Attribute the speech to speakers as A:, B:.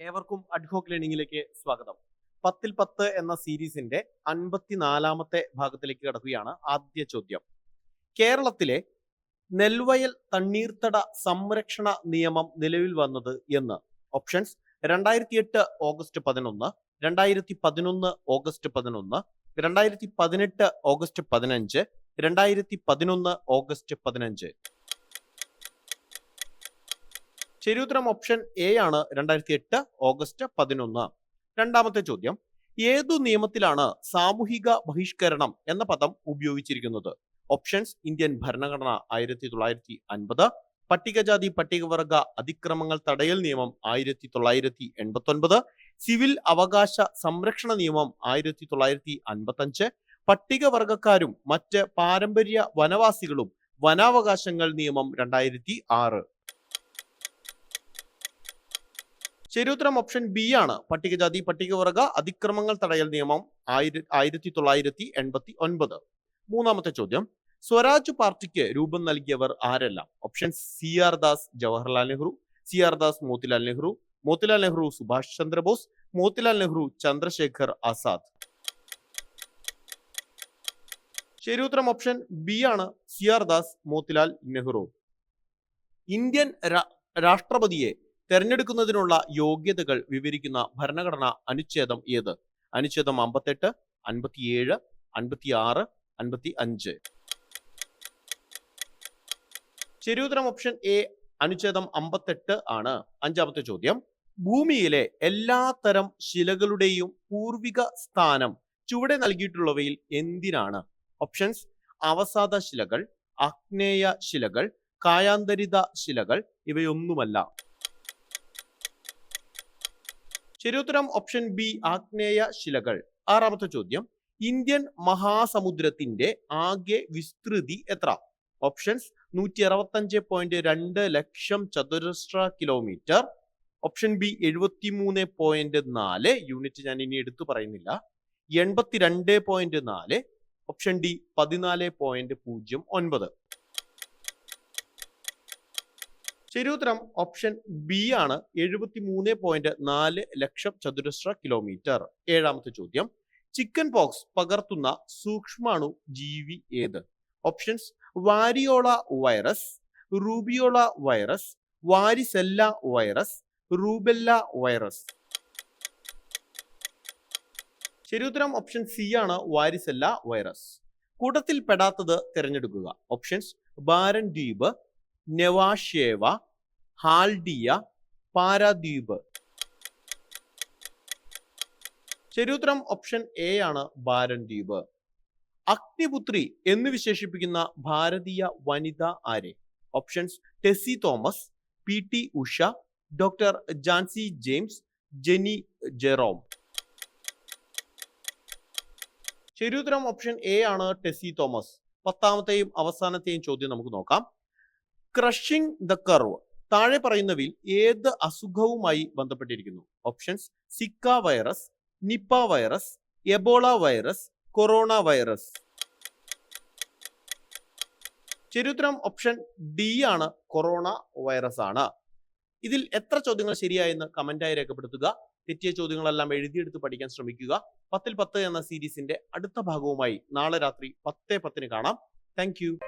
A: ഏവർക്കും അഡ്ഹോക്ക് ലേണിംഗിലേക്ക് സ്വാഗതം. പത്തിൽ പത്ത് എന്ന സീരീസിന്റെ അൻപത്തിനാലാമത്തെ ഭാഗത്തിലേക്ക് കടക്കുകയാണ് ആദ്യ ചോദ്യം. കേരളത്തിലെ നെൽവയൽ തണ്ണീർത്തട സംരക്ഷണ നിയമം നിലവിൽ വന്നത് എന്ന്. ഓപ്ഷൻസ് രണ്ടായിരത്തി എട്ട് ഓഗസ്റ്റ് പതിനൊന്ന് രണ്ടായിരത്തി പതിനൊന്ന് ഓഗസ്റ്റ് പതിനൊന്ന് രണ്ടായിരത്തി പതിനെട്ട് ഓഗസ്റ്റ് പതിനഞ്ച് രണ്ടായിരത്തി പതിനൊന്ന് ഓഗസ്റ്റ് പതിനഞ്ച്. ശരിയുത്തരം ഓപ്ഷൻ എ ആണ് രണ്ടായിരത്തി എട്ട് ഓഗസ്റ്റ് പതിനൊന്ന്. രണ്ടാമത്തെ ചോദ്യം ഏതു നിയമത്തിലാണ് സാമൂഹിക ബഹിഷ്കരണം എന്ന പദം ഉപയോഗിച്ചിരിക്കുന്നത്? ഓപ്ഷൻസ് ഇന്ത്യൻ ഭരണഘടന ആയിരത്തി തൊള്ളായിരത്തി അൻപത് പട്ടികജാതി പട്ടികവർഗ അതിക്രമങ്ങൾ തടയൽ നിയമം ആയിരത്തി തൊള്ളായിരത്തി എൺപത്തി ഒൻപത് സിവിൽ അവകാശ സംരക്ഷണ നിയമം ആയിരത്തി തൊള്ളായിരത്തി അൻപത്തി അഞ്ച് പട്ടികവർഗക്കാരും മറ്റ് പാരമ്പര്യ വനവാസികളും വനാവകാശങ്ങൾ നിയമം രണ്ടായിരത്തി ആറ് ശരിയുത്തരം ഓപ്ഷൻ ബി ആണ്. പട്ടികജാതി പട്ടികവർഗ അതിക്രമങ്ങൾ തടയൽ നിയമം ആയിര ആയിരത്തി തൊള്ളായിരത്തി എൺപത്തി ഒൻപത് മൂന്നാമത്തെ ചോദ്യം. സ്വരാജ് പാർട്ടിക്ക് രൂപം നൽകിയവർ ആരെല്ലാം? Option C R Das Jawaharlal Nehru. C R Das Motilal Nehru. Motilal Nehru Subhash Chandra Bose. Motilal Nehru Chandrashekhar Azad. ശരിയുത്തരം ഓപ്ഷൻ ബി ആണ്. C R Das Motilal Nehru. Indian രാഷ്ട്രപതിയെ തെരഞ്ഞെടുക്കുന്നതിനുള്ള യോഗ്യതകൾ വിവരിക്കുന്ന ഭരണഘടനാ അനുച്ഛേദം ഏത്? അനുച്ഛേദം അമ്പത്തെട്ട് അൻപത്തിയേഴ് അൻപത്തിയാറ് അൻപത്തി അഞ്ച് ശരിയുത്തരം ഓപ്ഷൻ എ അനുച്ഛേദം അമ്പത്തെട്ട് ആണ്. അഞ്ചാമത്തെ ചോദ്യം. ഭൂമിയിലെ എല്ലാ തരം ശിലകളുടെയും പൂർവിക സ്ഥാനം ചുവടെ നൽകിയിട്ടുള്ളവയിൽ എന്തിനാണ്? ഓപ്ഷൻസ് അവസാദ ശിലകൾ ആഗ്നേയ ശിലകൾ കായാന്തരിത ശിലകൾ ഇവയൊന്നുമല്ല. ശരിയുത്തരം ഓപ്ഷൻ ബി ആഗ്നേയ ശിലകൾ. ആറാമത്തെ ചോദ്യം ഇന്ത്യൻ മഹാസമുദ്രത്തിന്റെ ആകെ വിസ്തൃതി എത്ര? ഓപ്ഷൻസ് നൂറ്റി അറുപത്തഞ്ച് പോയിന്റ് രണ്ട് ലക്ഷം ചതുരശ്ര കിലോമീറ്റർ ഓപ്ഷൻ ബി എഴുപത്തി മൂന്ന് പോയിന്റ് നാല് യൂണിറ്റ് ഞാൻ ഇനി എടുത്തു പറയുന്നില്ല. എൺപത്തിരണ്ട് പോയിന്റ് നാല്. ഓപ്ഷൻ ഡി പതിനാല് പോയിന്റ് പൂജ്യം ഒൻപത്. ശരിയുത്തരം ഓപ്ഷൻ ബി ആണ്. എഴുപത്തി മൂന്ന് പോയിന്റ് നാല് ലക്ഷം ചതുരശ്ര കിലോമീറ്റർ ഏഴാമത്തെ ചോദ്യം. ചിക്കൻ പോക്സ് പകർത്തുന്ന സൂക്ഷ്മാണു ജീവി ഏത്? Options variola virus rubeola virus varicella virus rubella virus ശരിയുത്തരം ഓപ്ഷൻ സി ആണ് വാരിസെല്ല വൈറസ് കൂട്ടത്തിൽ പെടാത്തത് തിരഞ്ഞെടുക്കുക. ഓപ്ഷൻസ് ബാരൻ ദ്വീപ് നെവാഷേവ ഹാൽഡിയ പാരാദ്വീപ് ശരിയുത്തരം ഓപ്ഷൻ എ ആണ് ഭാരൻ ദ്വീപ് അഗ്നിപുത്രി എന്ന് വിശേഷിപ്പിക്കുന്ന ഭാരതീയ വനിത ആരെ? Options Tessy Thomas P T Usha doctor Jancy James Jenny Jerome. ശരിയുത്തരം ഓപ്ഷൻ എ ആണ് ടെസി തോമസ്. പത്താമത്തെയും അവസാനത്തെയും ചോദ്യം നമുക്ക് നോക്കാം. ക്രഷിംഗ് ദ കർവ് താഴെ പറയുന്നവയിൽ ഏത് അസുഖവുമായി ബന്ധപ്പെട്ടിരിക്കുന്നു? Options Zika virus Nipah virus Ebola virus corona virus ശരിയുത്തരം ഓപ്ഷൻ ഡി ആണ് കൊറോണ വൈറസ് ആണ്. ഇതിൽ എത്ര ചോദ്യങ്ങൾ ശരിയായെന്ന് കമന്റായി രേഖപ്പെടുത്തുക. തെറ്റിയ ചോദ്യങ്ങളെല്ലാം എഴുതിയെടുത്ത് പഠിക്കാൻ ശ്രമിക്കുക. പത്തിൽ പത്ത് എന്ന സീരീസിന്റെ അടുത്ത ഭാഗവുമായി നാളെ രാത്രി പത്തേ പത്തിന് കാണാം. താങ്ക്